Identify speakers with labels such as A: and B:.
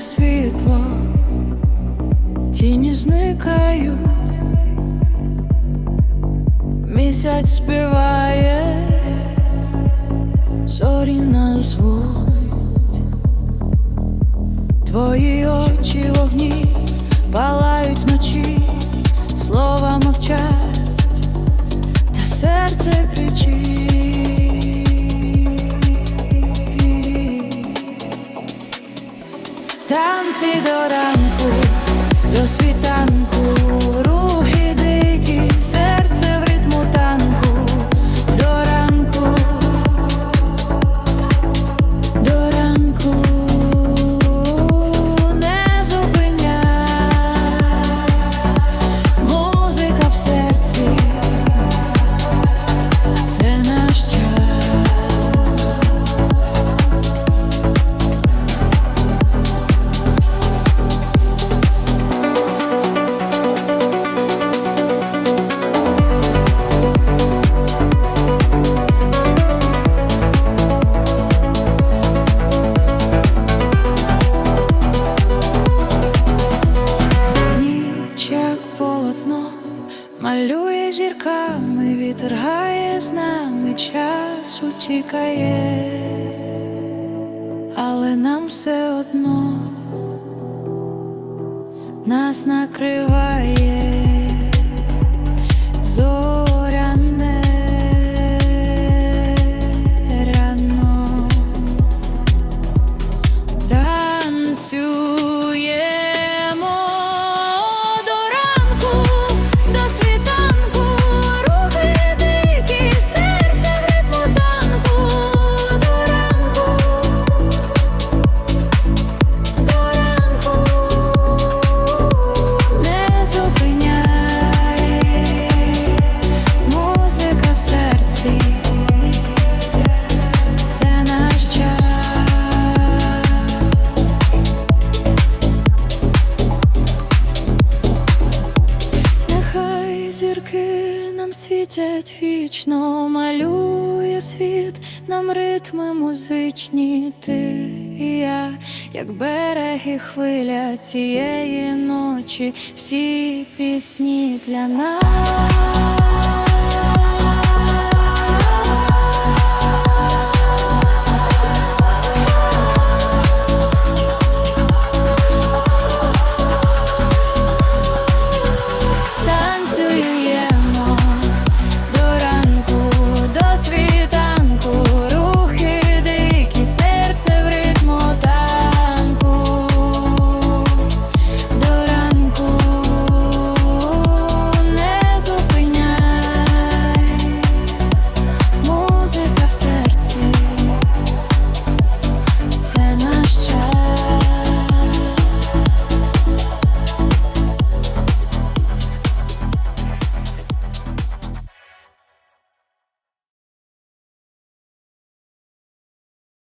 A: згасає світло, тіні зникають, місяць співає, зорі нас звуть, твої очі вогні палають Малює зірками, вітер гає з нами, час утікає, але нам все одно нас накриває світять вічно, малює світ, нам ритми музичні, ти і я, як береги хвиля цієї ночі, всі пісні для нас.